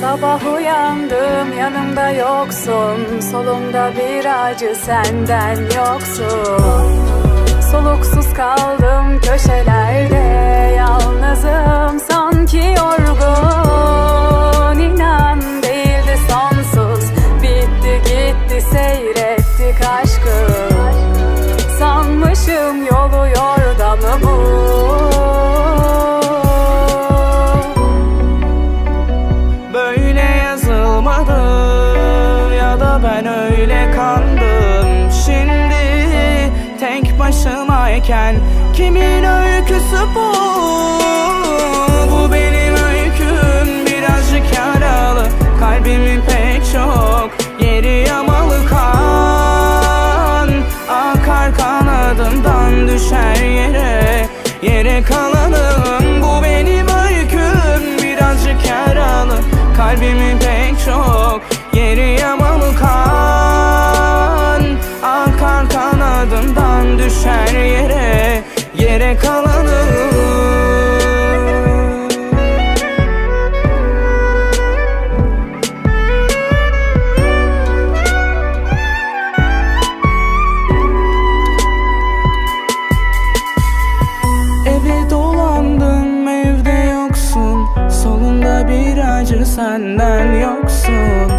sabah uyandım yanımda yoksun. Solumda bir acı senden yoksun. Soluksuz kaldım köşelerde. Yalnızım başımayken kimin öyküsü bu? Bu benim öyküm birazcık yaralı. Kalbimin pek çok yeri yamalı kan. Akar kanadından düşer yere Yere kalanım bu benim öyküm birazcık yaralı. Kalbimin pek çok yeri yamalı kan. Akar kanadından düşer yere Yere kalanım Eve dolandım evde yoksun. Solumda bir acı senden yoksun.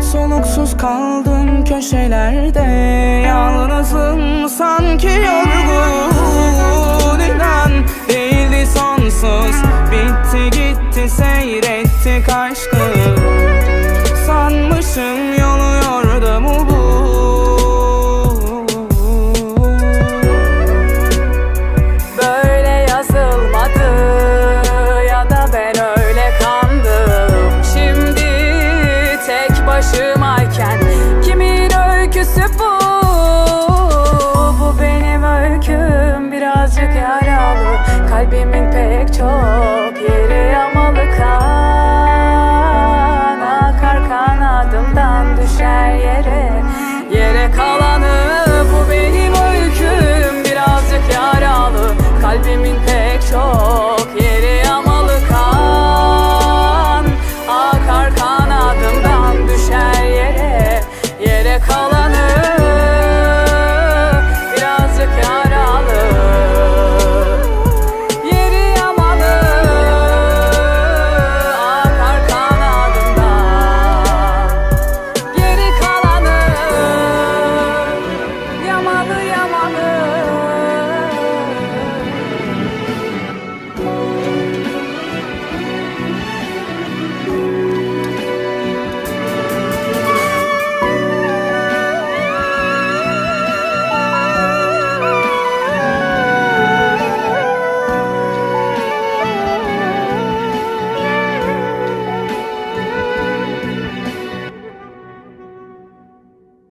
Soluksuz kaldım köşelerde Yalnızım. Sanki yorgun Yeah.